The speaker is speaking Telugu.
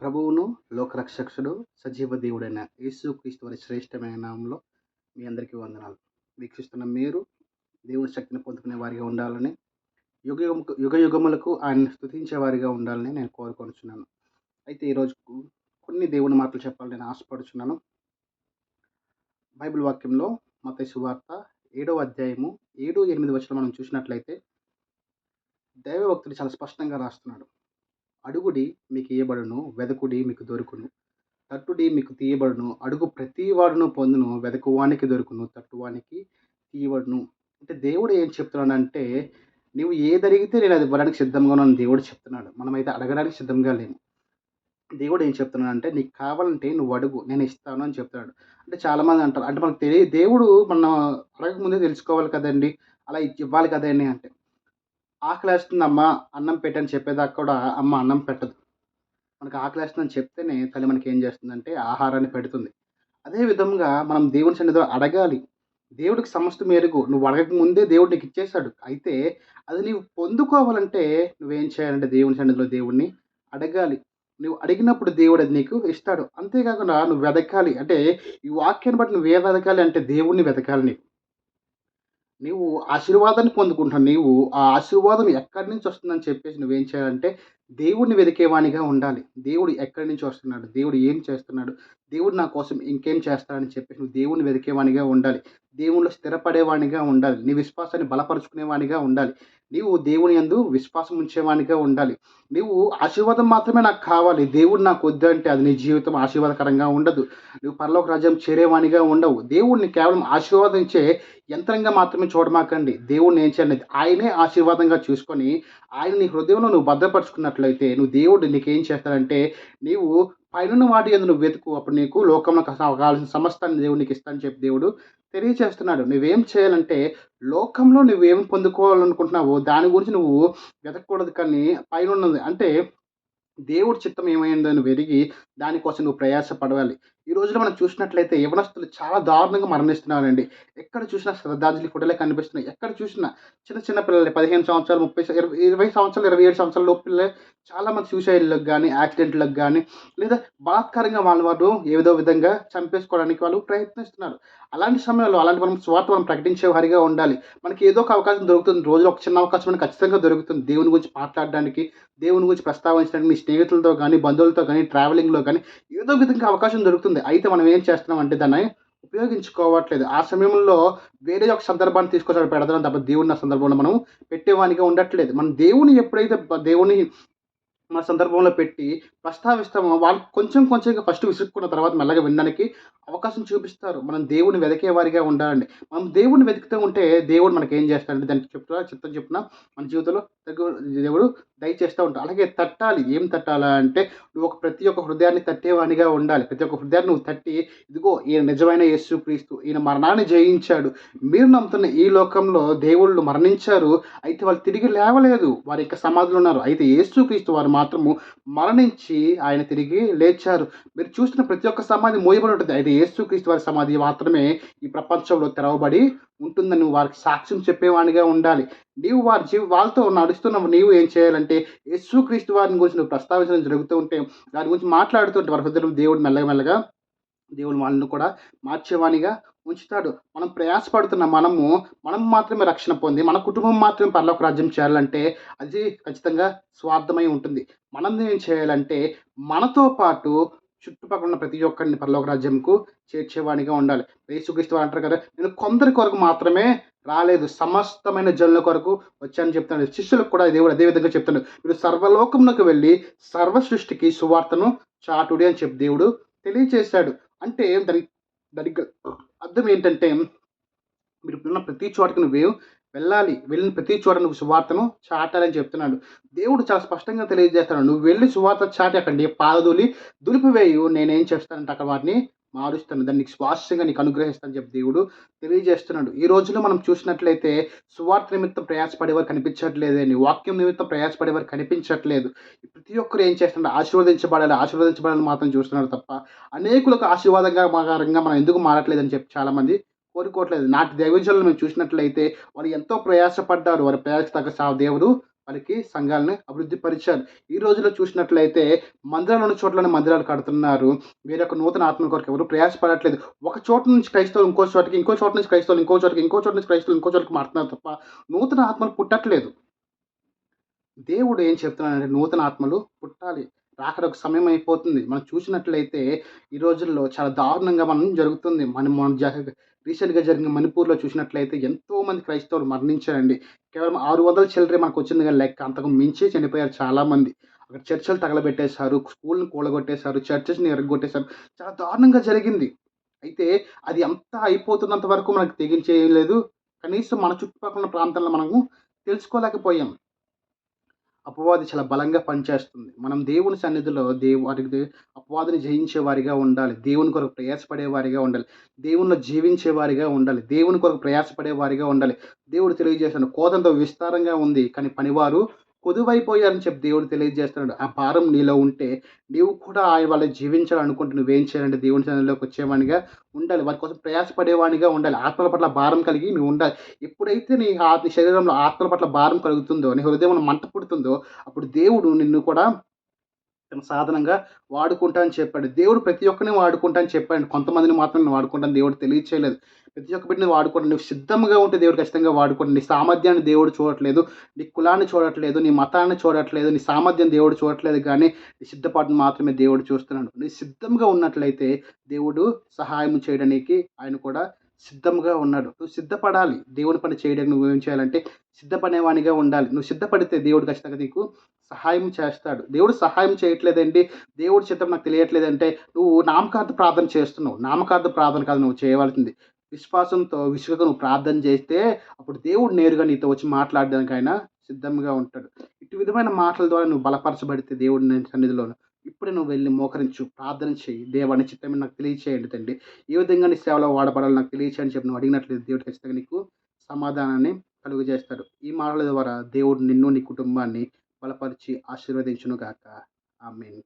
ప్రభువును లోకరక్షకుడు సజీవ దేవుడైన యేసు క్రీస్తు వారి శ్రేష్టమైన నామంలో మీ అందరికీ వందనాలు. వీక్షిస్తున్న మీరు దేవుని శక్తిని పొందుకునే వారిగా ఉండాలని యుగ యుగ- యుగములకు ఆయన స్తుతించే వారిగా ఉండాలని నేను కోరుకొనుచున్నాను. అయితే ఈరోజు కొన్ని దేవుని మాటలు చెప్పాలని నేను ఆశపడుచున్నాను. బైబిల్ వాక్యంలో మత సువార్త ఏడవ అధ్యాయము ఏడు ఎనిమిది వచ్చిన మనం చూసినట్లయితే దైవభక్తుడు చాలా స్పష్టంగా రాస్తున్నాడు. అడుగుడి మీకు ఇయ్యబడును వెదకుడి మీకు దొరుకును. తట్టుడి మీకు తీయబడును అడుగు ప్రతి వాడును పొందును వెదకువానికి దొరుకును తట్టువానికి తీయబడును. అంటే దేవుడు ఏం చెప్తున్నాడంటే నువ్వు ఏది అడిగితే నేను అది ఇవ్వడానికి సిద్ధంగా ఉన్నాను దేవుడు చెప్తున్నాడు. మనమైతే అడగడానికి సిద్ధంగా లేము. దేవుడు ఏం చెప్తున్నాడంటే నీకు కావాలంటే నువ్వు అడుగు నేను ఇస్తాను అని చెప్తున్నాడు. అంటే చాలామంది అంటారు అంటే మనకు తెలియ దేవుడు మనం అడగకముందే తెలుసుకోవాలి కదండి అలా ఇవ్వాలి కదండి అంటే. ఆకలేస్తుంది అమ్మ అన్నం పెట్టని చెప్పేదాకా కూడా అమ్మ అన్నం పెట్టదు. మనకు ఆకలేస్తుందని చెప్తేనే తల్లి మనకి ఏం చేస్తుందంటే ఆహారాన్ని పెడుతుంది. అదే విధంగా మనం దేవుని సన్నిధిలో అడగాలి. దేవుడికి సమస్త మేరకు నువ్వు అడగక ముందే దేవుడు నీకు ఇచ్చేశాడు. అయితే అది నీవు పొందుకోవాలంటే నువ్వేం చేయాలంటే దేవుని సన్నిధిలో దేవుడిని అడగాలి. నువ్వు అడిగినప్పుడు దేవుడు అది నీకు ఇస్తాడు. అంతేకాకుండా నువ్వు వెతకాలి అంటే ఈ వాక్యాన్ని బట్టి నువ్వు ఏ వెతకాలి అంటే దేవుణ్ణి వెతకాలి నీకు నీవు ఆశీర్వాదాన్ని పొందుకుంటున్నావు. నీవు ఆ ఆశీర్వాదం ఎక్కడి నుంచి వస్తుందని చెప్పేసి నువ్వేం చేయాలంటే దేవుడిని వెతికేవాణిగా ఉండాలి. దేవుడు ఎక్కడి నుంచి వస్తున్నాడు? దేవుడు ఏం చేస్తున్నాడు? దేవుడు నా కోసం ఇంకేం చేస్తాడని చెప్పేసి నువ్వు దేవుడిని వెతికేవాణిగా ఉండాలి. దేవుళ్ళు స్థిరపడేవాణిగా ఉండాలి. నీ విశ్వాసాన్ని బలపరుచుకునేవాణిగా ఉండాలి. నీవు దేవుని యందు విశ్వాసం ఉంచేవానిగా ఉండాలి. నీవు ఆశీర్వాదం మాత్రమే నాకు కావాలి. దేవుడు నాకు వద్దు అంటే అది నీ జీవితం ఆశీర్వాదకరంగా ఉండదు. నువ్వు పరలోక రాజ్యం చేరేవానిగా ఉండవు. దేవుడిని కేవలం ఆశీర్వాదించే యంత్రంగా మాత్రమే చూడమాకండి. దేవుడిని ఏం చేయాలి ఆయనే ఆశీర్వాదంగా చూసుకొని ఆయన నీ హృదయంలో నువ్వు భద్రపరుచుకున్నట్లయితే నువ్వు దేవుడు నీకేం చేస్తాడంటే నీవు పైన వాటి ఎందు నువ్వు వెతుకు అప్పుడు నీకు లోకంలో కావాల్సిన సమస్తాన్ని దేవుడు నీకు ఇస్తానని చెప్పి దేవుడు తెలియచేస్తున్నాడు. నువ్వేం చేయాలంటే లోకంలో నువ్వేం పొందుకోవాలనుకుంటున్నావో దాని గురించి నువ్వు వెతకూడదు కానీ పైన ఉన్నది అంటే దేవుడి చిత్తం ఏమైందో వెరిగి దానికోసం నువ్వు ప్రయాసపడవాలి. ఈ రోజున మనం చూసినట్లయితే యవనస్తులు చాలా దారుణంగా మరణిస్తున్నారండి. ఎక్కడ చూసినా శ్రద్ధాంజలి ఫోటోలే కనిపిస్తున్నాయి. ఎక్కడ చూసినా చిన్న చిన్న పిల్లలు పదిహేను సంవత్సరాలు ముప్పై ఇరవై ఇరవై సంవత్సరాలు ఇరవై ఏడు సంవత్సరాల లోపు పిల్లలే చాలా మంది సూసైడ్లకు కానీ యాక్సిడెంట్లకు కానీ లేదా బలాత్కారంగా వాళ్ళ వారు ఏదో విధంగా చంపేసుకోవడానికి వాళ్ళు ప్రయత్నిస్తున్నారు. అలాంటి సమయంలో అలాంటి మనం స్వార్థ మనం ప్రకటించే వారిగా ఉండాలి. మనకి ఏదో ఒక అవకాశం దొరుకుతుంది. రోజులో ఒక చిన్న అవకాశం మనకు ఖచ్చితంగా దొరుకుతుంది. దేవుని గురించి మాట్లాడడానికి దేవుని గురించి ప్రస్తావించడానికి మీ స్నేహితులతో కానీ బంధువులతో కానీ ట్రావెలింగ్లో కానీ ఏదో విధంగా అవకాశం దొరుకుతుంది. అయితే మనం ఏం చేస్తున్నాం అంటే దాన్ని ఉపయోగించుకోవట్లేదు. ఆ సమయంలో వేరే ఒక సందర్భాన్ని తీసుకొచ్చి పెడతాం తప్ప దేవుని సందర్భంలో మనం పెట్టేవానిగా ఉండట్లేదు. మనం దేవుని ఎప్పుడైతే దేవుని మన సందర్భంలో పెట్టి ప్రస్తావిస్తామో. వాళ్ళు కొంచెం కొంచెంగా ఫస్ట్ విసుక్కున్న తర్వాత మెల్లగా వినడానికి అవకాశం చూపిస్తారు. మనం దేవుని వెతికే వారిగా ఉండాలండి. మనం దేవుని వెతుకుతూ ఉంటే దేవుడు మనకి ఏం చేస్తాడంటే దానికి చెప్తా చిత్తం చెప్పున మన జీవితంలో దేవుడు దయచేస్తూ ఉంటాడు. అలాగే తట్టాలి. ఏం తట్టాలా అంటే నువ్వు ఒక ప్రతి ఒక్క హృదయాన్ని తట్టేవానిగా ఉండాలి. ప్రతి ఒక్క హృదయాన్ని నువ్వు తట్టి ఇదిగో ఈయన నిజమైన యేసు క్రీస్తు ఈయన మరణాన్ని జయించాడు. మీరు నమ్ముతున్న ఈ లోకంలో దేవుళ్ళు మరణించారు. అయితే వాళ్ళు తిరిగి లేవలేదు. వారి యొక్క సమాధులు ఉన్నారు. అయితే యేసు క్రీస్తు వారు మాత్రము మరణించి ఆయన తిరిగి లేచారు. మీరు చూసిన ప్రతి ఒక్క సమాధి మోయబడి ఉంటుంది. అయితే యేసుక్రీస్తు వారి సమాధి మాత్రమే ఈ ప్రపంచంలో తెరవబడి ఉంటుందని నువ్వు వారికి సాక్ష్యం చెప్పేవాడిగా ఉండాలి. నీవు వారి జీవి వాళ్ళతో నడుస్తున్న నీవు ఏం చేయాలంటే యేసుక్రీస్తు వారిని గురించి నువ్వు ప్రస్తావించడం జరుగుతూ ఉంటే దాని గురించి మాట్లాడుతుంటే వారి హృదయం దేవుడు మెల్లగా మెల్లగా దేవుడు వాళ్ళని కూడా మార్చేవానిగా ఉంచుతాడు. మనం ప్రయాసపడుతున్న మనము మనం మాత్రమే రక్షణ పొంది మన కుటుంబం మాత్రమే పరలోక రాజ్యం చేయాలంటే అది ఖచ్చితంగా స్వార్థమై ఉంటుంది. మనం ఏం చేయాలంటే మనతో పాటు చుట్టుపక్కల ఉన్న ప్రతి ఒక్కరిని పరలోక రాజ్యంకు చేర్చేవాడిగా ఉండాలి. యేసుక్రీస్తు అంటారు కదా నేను కొందరి కొరకు మాత్రమే రాలేదు సమస్తమైన జనుల కొరకు వచ్చానని చెప్తాను శిష్యులకు కూడా దేవుడు అదే విధంగా చెప్తాడు మీరు సర్వలోకంలోకి వెళ్ళి సర్వ సృష్టికి సువార్తను చాటుడి అని చెప్పి దేవుడు తెలియచేశాడు. అంటే దాని దానికి అర్థం ఏంటంటే మీరు ఉన్న ప్రతి చోటకి నువ్వు వెళ్ళాలి. వెళ్ళిన ప్రతి చోట నువ్వు సువార్తను చాటాలని చెప్తున్నాడు. దేవుడు చాలా స్పష్టంగా తెలియజేస్తాడు. నువ్వు వెళ్ళి సువార్త చాటి అక్కడి నీ దులిపివేయు. నేనేం చేస్తానంటే అక్కడ వాటిని మారుస్తాను దాన్ని నీకు స్వాస్థ్యంగా నీకు అనుగ్రహిస్తాను చెప్పి దేవుడు తెలియజేస్తున్నాడు. ఈ రోజులో మనం చూసినట్లయితే సువార్త నిమిత్తం ప్రయాసపడేవారు కనిపించట్లేదని వాక్యం నిమిత్తం ప్రయాసపడేవారు కనిపించట్లేదు. ప్రతి ఒక్కరు ఏం చేస్తున్నారు? ఆశీర్వదించబడాలి ఆశీర్వదించబడాలని మాత్రం చూస్తున్నారు తప్ప అనేకులకు ఆశీర్వాదంగా మారంగా మనం ఎందుకు మారట్లేదని చెప్పి చాలామంది కోరుకోవట్లేదు. నాటి దైవజనులు మేము చూసినట్లయితే వాళ్ళు ఎంతో ప్రయాసపడ్డారు. వారి ప్రయాస తగ్గ సా దేవుడు వాళ్ళకి సంఘాలను అభివృద్ధి పరిచారు. ఈ రోజుల్లో చూసినట్లయితే మందిరాలు ఉన్న చోట్లనే మందిరాలు కడుతున్నారు. వేరొక నూతన ఆత్మ కొరకు ఎవరు ప్రయాసపడట్లేదు. ఒక చోట నుంచి క్రైస్తవులు ఇంకో చోటకి ఇంకో చోట నుంచి క్రైస్తవులు ఇంకో చోటకి ఇంకో చోట నుంచి క్రైస్తవులు ఇంకో చోటకి మారుతున్నారు తప్ప నూతన ఆత్మలు పుట్టట్లేదు. దేవుడు ఏం చెప్తున్నాడంటే నూతన ఆత్మలు పుట్టాలి. రాకడ ఒక సమయం అయిపోతుంది. మనం చూసినట్లయితే ఈ రోజుల్లో చాలా దారుణంగా మనం జరుగుతుంది. మనం మనం జ రీసెంట్గా జరిగిన మణిపూర్లో చూసినట్లయితే ఎంతో మంది క్రైస్తవులు మరణించారండి. కేవలం ఆరు వందల చిల్లరే మనకు వచ్చింది కానీ లెక్క. అంతకు మించి చనిపోయారు చాలామంది అక్కడ చర్చలు తగలబెట్టేశారు స్కూల్ని కూలగొట్టేశారు చర్చెస్ని ఎరగొట్టేశారు. చాలా దారుణంగా జరిగింది. అయితే అది అంతా అయిపోతున్నంత వరకు మనకు తెగించేయలేదు కనీసం మన చుట్టుపక్కల ప్రాంతాల్లో మనము తెలుసుకోలేకపోయాం. అపవాది చాలా బలంగా పనిచేస్తుంది. మనం దేవుని సన్నిధిలో దేవు వారికి అపవాదిని జయించే వారిగా ఉండాలి. దేవుని కొరకు ప్రయాసపడే వారిగా ఉండాలి. దేవునిలో జీవించే వారిగా ఉండాలి. దేవుని కొరకు ప్రయాసపడే వారిగా ఉండాలి. దేవుడు తెలియజేశాడు కోదంతో విస్తారంగా ఉంది కానీ పనివారు కొదువైపోయారని చెప్పి దేవుడు తెలియజేస్తున్నాడు. ఆ భారం నీలో ఉంటే నీవు కూడా ఆయన వాళ్ళ జీవించాలనుకుంటే నువ్వేం చేయాలంటే దేవుని సన్నిధిలోకి వచ్చేవాడిగా ఉండాలి. వారి కోసం ప్రయాసపడేవాడిగా ఉండాలి. ఆత్మల పట్ల భారం కలిగి నువ్వు ఉండాలి. ఎప్పుడైతే నీ ఆ- శరీరంలో ఆత్మల పట్ల భారం కలుగుతుందో నీ హృదయం మంట పుడుతుందో అప్పుడు దేవుడు నిన్ను కూడా సాధనంగా వాడుకుంటా అని చెప్పాడు. దేవుడు ప్రతి ఒక్కరిని వాడుకుంటా అని చెప్పాడు. కొంతమందిని మాత్రం నేను వాడుకుంటాను దేవుడు తెలియచేయలేదు. ప్రతి ఒక్క బిడ్డని వాడుకోండి. నువ్వు సిద్ధంగా ఉంటే దేవుడు ఖచ్చితంగా వాడుకోండి. నీ సామర్థ్యాన్ని దేవుడు చూడట్లేదు. నీ కులాన్ని చూడట్లేదు. నీ మతాన్ని చూడట్లేదు. నీ సామర్థ్యం దేవుడు చూడట్లేదు కానీ నీ సిద్ధపాటును మాత్రమే దేవుడు చూస్తున్నాడు. నీ సిద్ధంగా ఉన్నట్లయితే దేవుడు సహాయం చేయడానికి ఆయన కూడా సిద్ధంగా ఉన్నాడు. నువ్వు సిద్ధపడాలి. దేవుడి పని చేయడానికి నువ్వు ఏం చేయాలంటే సిద్ధపడేవానిగా ఉండాలి. నువ్వు సిద్ధపడితే దేవుడు ఖచ్చితంగా నీకు సహాయం చేస్తాడు. దేవుడు సహాయం చేయట్లేదండి. దేవుడి చిత్తం నాకు తెలియట్లేదంటే నువ్వు నామకార్థ ప్రార్థన చేస్తున్నావు. నామకార్థ ప్రార్థన కాదు నువ్వు చేయవలసింది. విశ్వాసంతో విసుగగా నువ్వు ప్రార్థన చేస్తే అప్పుడు దేవుడు నేరుగా నీతో వచ్చి మాట్లాడడానికి ఆయన సిద్ధంగా ఉంటాడు. ఇటు విధమైన మాటల ద్వారా నువ్వు బలపరచబడితే దేవుడి సన్నిధిలో ఇప్పుడే నువ్వు వెళ్ళి మోకరించు ప్రార్థన చేయి దేవాన్ని చిత్తమే నాకు తెలియచేయండి తండ్రి. ఏ విధంగా నీ సేవలో వాడబడాలో నాకు తెలియచేయని చెప్పి నువ్వు అడిగినట్లయితే దేవుడు ఖచ్చితంగా నీకు సమాధానాన్ని కలుగు చేస్తాడు ఈ మాటల ద్వారా దేవుడు నిన్ను నీ కుటుంబాన్ని బలపరిచి ఆశీర్వదించును గాక ఆమెన్.